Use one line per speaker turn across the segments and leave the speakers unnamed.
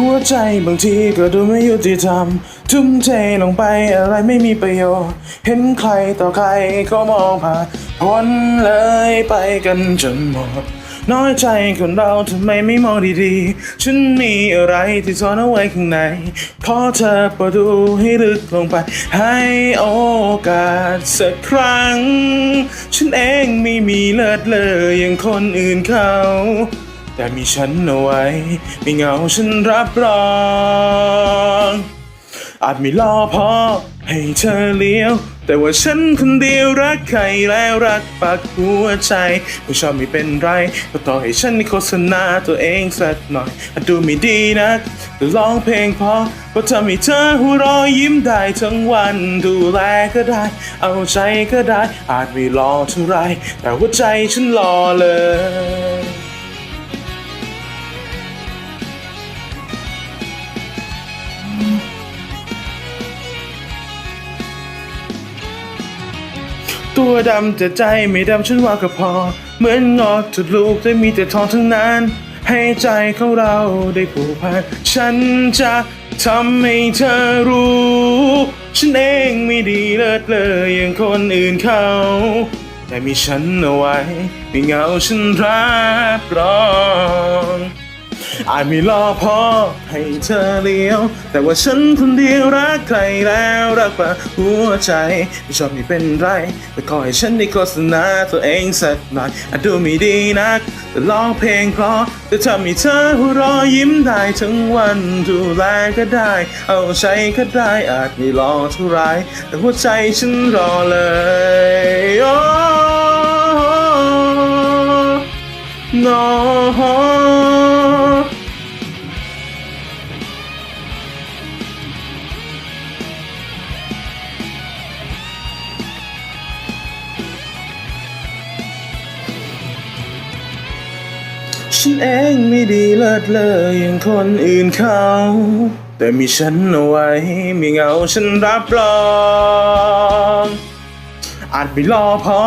หัวใจบางทีก็ดูไม่ยุติธรรม ทุ่มเทลงไปอะไรไม่มีประโยชน์ เห็นใครต่อใครก็มองผ่านพ้นเลยไปกันจนหมด น้อยใจคนเราทำไมไม่มองดีๆ ฉันมีอะไรที่ซ่อนเอาไว้ข้างใน ขอเธอเปิดดูให้ลึกลงไป ให้โอกาสสักครั้ง ฉันเองไม่มีเลิศเลยอย่างคนอื่นเขา แต่มีฉันเอาไว้ ไม่เหงาฉันรับรองอาจไม่รอพอให้เธอเลี้ยว แต่ว่าฉันคนเดียวรักใครแล้วรักปักหัวใจไม่ชอบไม่เป็นไร ก็ต่อให้ฉันโฆษณาตัวเองสักหน่อยอาจดูไม่ดีนักแต่ร้องเพลงพอก็ทำให้เธอหัวเรอยยิ้มได้ทั้งวันดูแลก็ได้ เอาใจก็ได้ อาจไม่รอเท่าไรแต่หัวใจฉันรอเลย ตัวดำแต่ใจไม่ดำฉันว่าก็พอ เหมือนงอกจุดลูกแต่มีแต่ทองทั้งนั้น ให้ใจของเราได้ผูกพัน ฉันจะทำให้เธอรู้ ฉันเองไม่ดีเลิศเลยอย่างคนอื่นเขา แต่มีฉันเอาไว้ ไม่เหงาฉันรับรอง อาจไม่รอพอให้เธอเลี้ยว แต่ว่าฉันคนเดียวรักใครแล้วรักป่าหัวใจไม่ชอบไม่เป็นไร แต่ขอให้ฉันได้โฆษณาตัวเองสักหน่อยอาจดูไม่ดีนัก แต่ร้องเพลงเพราะแต่ทำให้เธอหัวเรอยยิ้มได้ทั้งวันดูแลก็ได้ เอาใจก็ได้อาจไม่รอเท่าไรแต่หัวใจฉันรอเลยโฉันเองไม่ดีเลิศเลยอย่างคนอื่นเขา แต่มีฉันเอาไว้มีเงาฉันรับรองอาจไม่รอพอ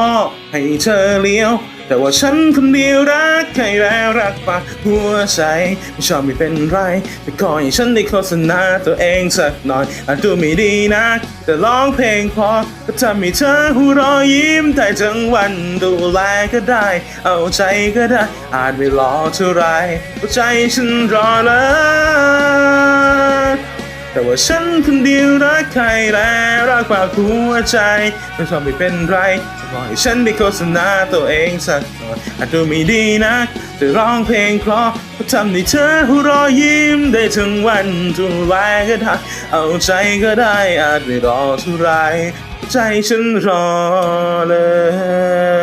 ให้เธอเลี้ยว แต่ว่าฉันคนเดียวรักใครแล้วรักปากหัวใจไม่ชอบไม่เป็นไรแต่ขอให้ฉันได้โฆษณาตัวเองสักหน่อยอาจดูไม่ดีนัก แต่ร้องเพลงพอก็ทำให้เธอหัวเรอยยิ้มได้ทั้งวันดูแลก็ได้ เอาใจก็ได้ อาจไม่รอเท่าไรหัวใจฉันรอเลย แต่ว่าฉันคนเดียวรักใครแล้วรักฝากหัวใจไม่ชอบไม่เป็นไรจะปล่อยฉันได้โฆษณาตัวเองสักหน่อยอาจดูไม่ดีนักแต่ร้องเพลงเพราะก็ทำให้เธอหัวเรอยยิ้มได้ทั้งวันทุกแรงก็ได้เอาใจก็ได้อาจไม่รอเท่าไรใจฉันรอเลย